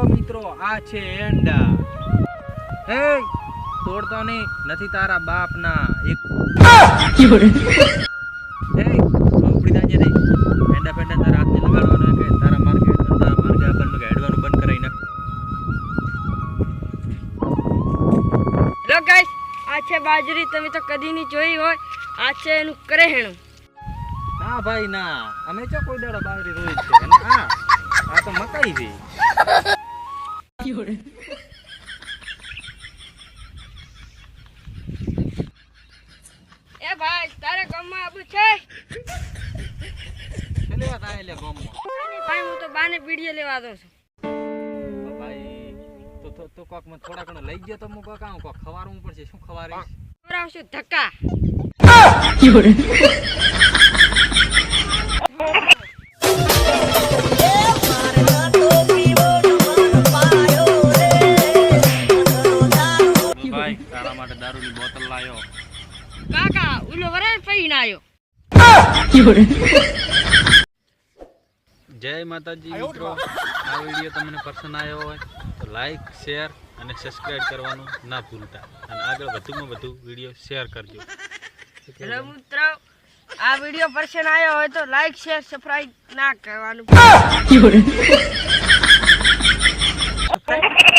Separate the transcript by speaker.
Speaker 1: આ છે એંડા હે તોડતો નહીં નથી તારા બાપના. એક હે ઉપડી જાજે રે એંડા પેંડા તારા હાથને લગાડવાનો કે તારા માર્ગે તારા માર્ગે આપણને કે હેડવાનું બંધ કરાવી નાખ.
Speaker 2: લો ગાઈસ આ છે બાજરી તમે તો કદી નહીં જોઈ હોય. આ છે એનું કરેહેણું
Speaker 1: ના ભાઈ ના. અમે ચો કોઈ દાડો બાજરી રોઈ છે. અને આ આ તો મકાઈ છે.
Speaker 2: એ ભાઈ તારે ગામમાં આવું છે?
Speaker 1: છેલ્લી વાત આ લે ગામમાં
Speaker 2: ભાઈ હું તો બાને પીડીએ લેવા દઉં છું.
Speaker 1: તો ભાઈ તો તો તો કોક મને થોડા ઘણો લઈ ગયો તો હું કોક આવું કોક ખવારવું પડશે શું ખવારીશ
Speaker 2: ખવડાવશું ધક્કા.
Speaker 1: દારૂની બોટલ લાયો.
Speaker 2: કાકા ઉલો વરાળ પહીને આવ્યો
Speaker 1: જય માતાજી મિત્રો. આ વીડિયો તમને પસંદ આવ્યો હોય તો લાઈક શેર અને સબસ્ક્રાઇબ કરવાનું ના ભૂલતા. અને આગળ વધુમાં વધુ વીડિયો શેર કરજો.
Speaker 2: હેલો મિત્રો. આ વીડિયો પસંદ આવ્યો હોય તો લાઈક શેર સબસ્ક્રાઇબ ના કરવાનું.